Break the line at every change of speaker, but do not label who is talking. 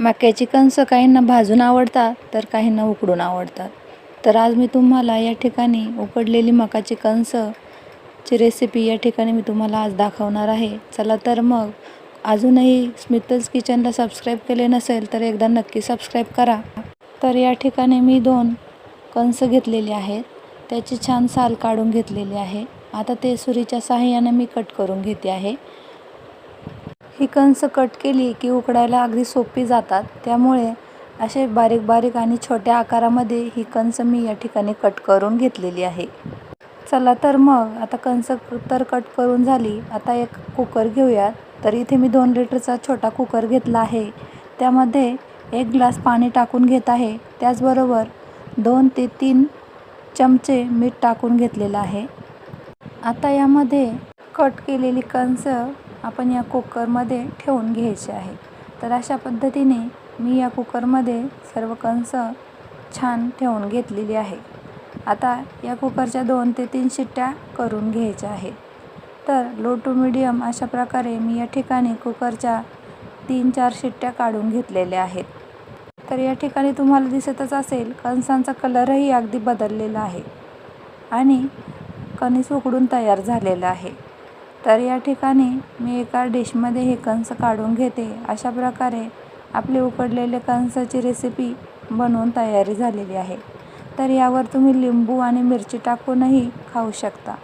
मक्याची कणसं काहींना भाजून आवडतात तर काहींना उकडून आवडतात. तर आज मी तुम्हाला या ठिकाणी उकडलेली मकाची कणसं ची रेसिपी या ठिकाणी मी तुम्हाला आज दाखवणार आहे. चला तर मग अजूनही स्मितल्स किचनला सबस्क्राईब केले नसेल तर एकदा नक्की सबस्क्राईब करा. तर या ठिकाणी मी दोन कणसं घेतलेली आहेत. त्याची छान साल काढून घेतलेली आहे. आता ते सुरीच्या सहाय्याने मी कट करून घेते आहे. ही कंस कट केली की उकडायला अगदी सोपी जातात. त्यामुळे असे बारीक बारीक आणि छोट्या आकारामध्ये ही कंस मी या ठिकाणी कट करून घेतलेली आहे. चला तर मग आता कंस तर कट करून झाली आता एक कुकर घेऊयात तर इथे मी दोन लिटरचा छोटा कुकर घेतला आहे. त्यामध्ये एक ग्लास पाणी टाकून घेत आहे. त्याचबरोबर दोन ते तीन चमचे मीठ टाकून घेतलेलं आहे. आता यामध्ये कट केलेली कंस आपण या कुकरमध्ये ठेवून घ्यायचे आहे. तर अशा पद्धतीने मी या कुकरमध्ये सर्व कंस छान ठेवून घेतलेली आहे. आता या कुकरच्या दोन ते तीन शिट्ट्या करून घ्यायच्या आहेत तर लो टू मिडियम अशा प्रकारे मी या ठिकाणी कुकरच्या तीन चार शिट्ट्या काढून घेतलेल्या आहेत. तर या ठिकाणी तुम्हाला दिसतच असेल कणसांचा कलरही अगदी बदललेला आहे आणि कणीस उकडून तयार झालेला आहे. तर या ठिकाणी मी एका डिशमध्ये हे कंस काढून घेते. अशा प्रकारे आपले उकडलेले कंसाची रेसिपी बनवून तयारी झालेली आहे. तर यावर तुम्ही लिंबू आणि मिरची टाकूनही खाऊ शकता.